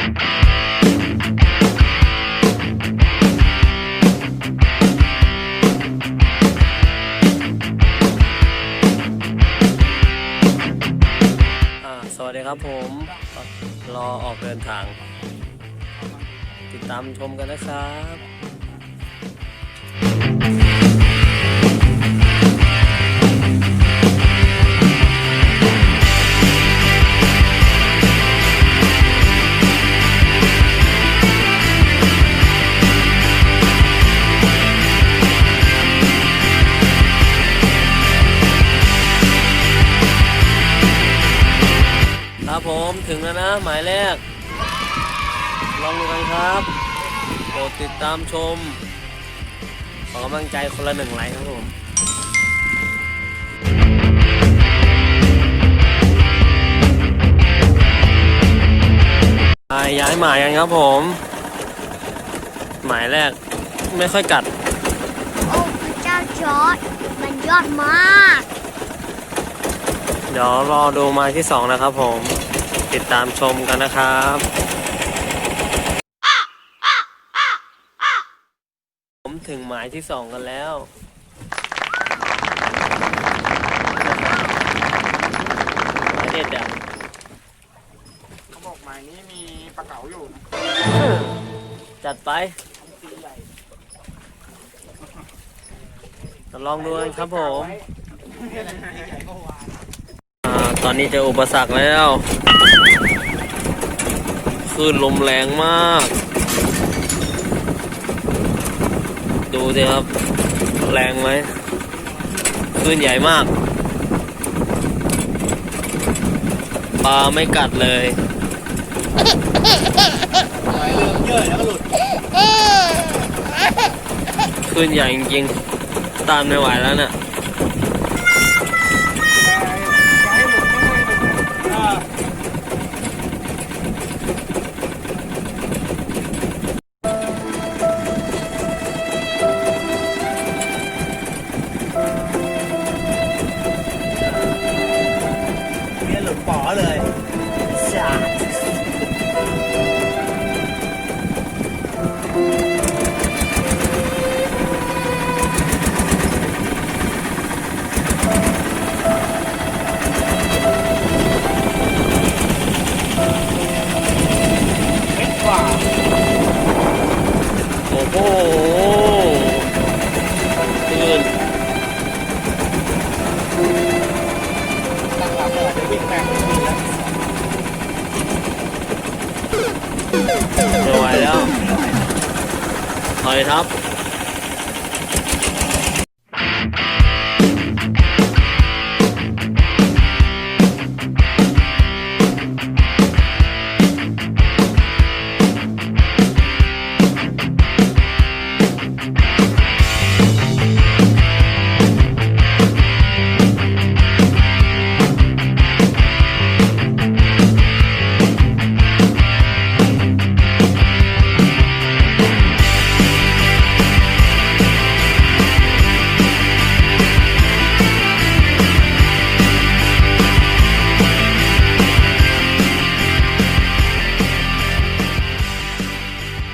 สวัสดีครับผมรอออกเดินทาง ติดตามชมกันนะครับ ครับผมถึงแล้วนะ หมายแรก ลองดูกันครับโปรดติดตามชม ขอกำลังใจคนละหนึ่งไลค์ครับผมไปย้ายหมายกันครับผม หมายแรกไม่ค่อยกัด โอ้พระเจ้าจอร์ดมันยอดมาก เดี๋ยวรอดูหมายที่สองนะครับผม ติดตามชมกันนะครับผมถึงหมายที่สองกันแล้วหมายเด็ดอะเขาบอกหมายนี้มีปลาเก๋าอยู่นะจัดไปตีใหญ่ลองดูกันครับผมใหญ่เมื่อวานอ่า ตอนนี้เจออุปสรรคแล้วคลื่นลมแรงมาก ดูสิครับ แรงไหมคลื่นใหญ่มาก ปลาไม่กัดเลยหมายเริ่มเยอะแล้วหลุดคลื่นใหญ่จริงๆ ตานไม่ไหวแล้วเนี่ย เนี่ยหลุดป๋อเลย ไม่ไหวแล้วถอยทับ